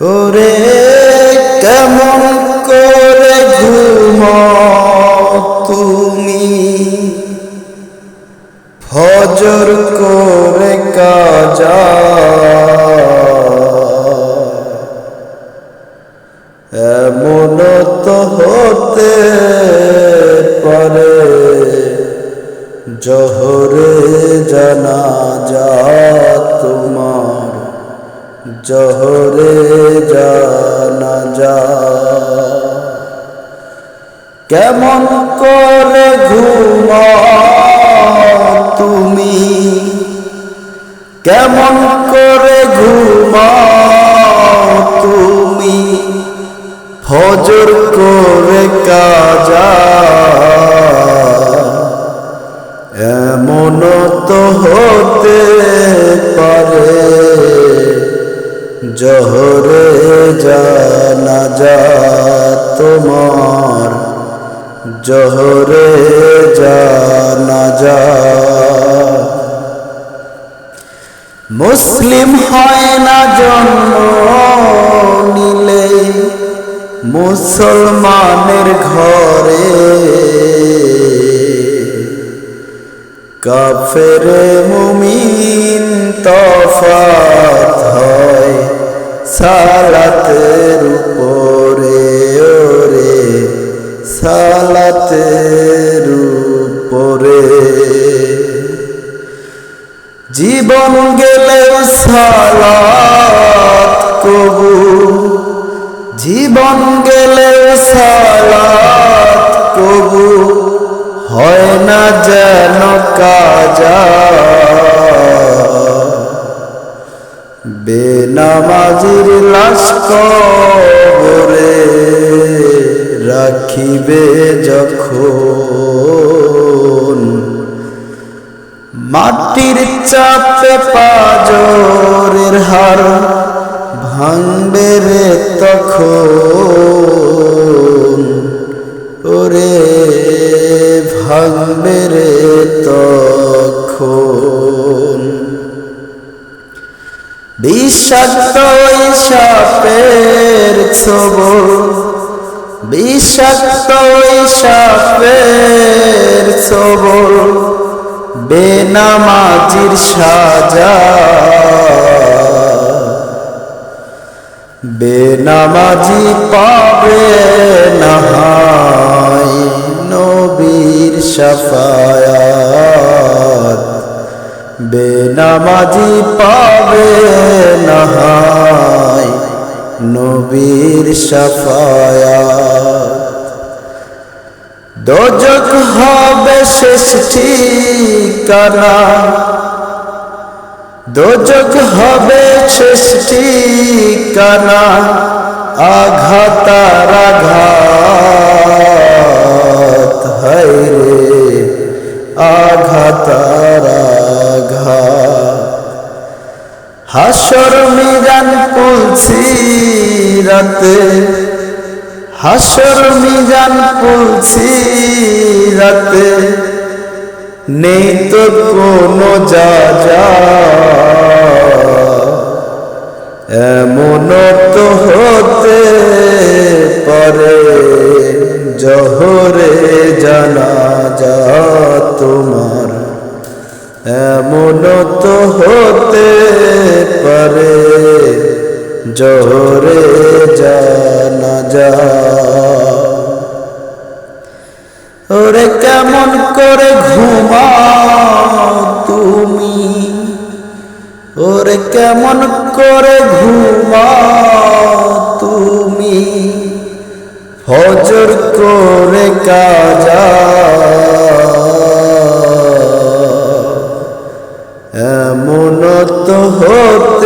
ওরে কেমন করে ঘুম তুমি? ফজর করে কাজা। এমন তো হতে পারে জহরে জানা। জহরে জানা যা। কেমন করে ঘুমা তুমি? কেমন করে ঘুমা তুমি? ফজর করে কাজা। এমন তো হতে জানা যা তোমার জহরে যা। মুসলিম হয় না জন্ম নিলে, মুসলমানের ঘরে কাফের মুমিন তফাত হয়। সালাতের উপরে, ওরে সালাতের উপরে। জীবন গেলেও সালাত কবু। জীবন গেলেও সালাত কবু। হয় না যেন কাজা বেনামাজির লাশ কবরে রাখিবে যখন মাটির চাপে পাজরের হার ভাঙবে রে তখন, ওরে ভাঙবে রে তখন। বিষাক্ত সাপের ছবল বিষাক্ত সাপের ছবল বেনামাজির সাজা। বেনামাজি পাবে নাহাই বেনামাজি পাবে নাহাই নবীর সাফায়াত। দোজক হবে শেষ ঠিকানা। দোজক হবে শেষ ঠিকানা। আঘাতার আঘাত। হাসর মিজান পুলছি রাতে। হাসর মিজান পুলছি রাতে। নেই তো কোনো যা যা এমন তো হতে পারে জহরে জানা যা তোমার। এমন তো হতে পারে জহরে জানা যা। ওরে কেমন করে ঘুমাও তুমি? ওরে কেমন করে ঘুমাও তুমি? ফজর করে কাজা। এমন তো হতে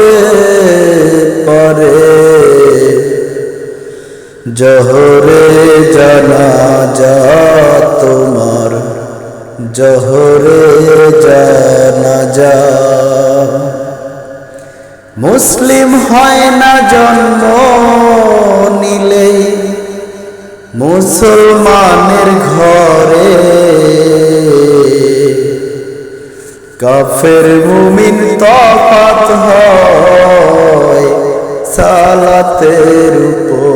পারে জহরে জানা যা তোমার, জহরে জানা যা মুসলিম হয় না জন্ম নিলে মুসলমানের ঘরে। কাফের মুমিন তফাত হয়। সালাতের উপর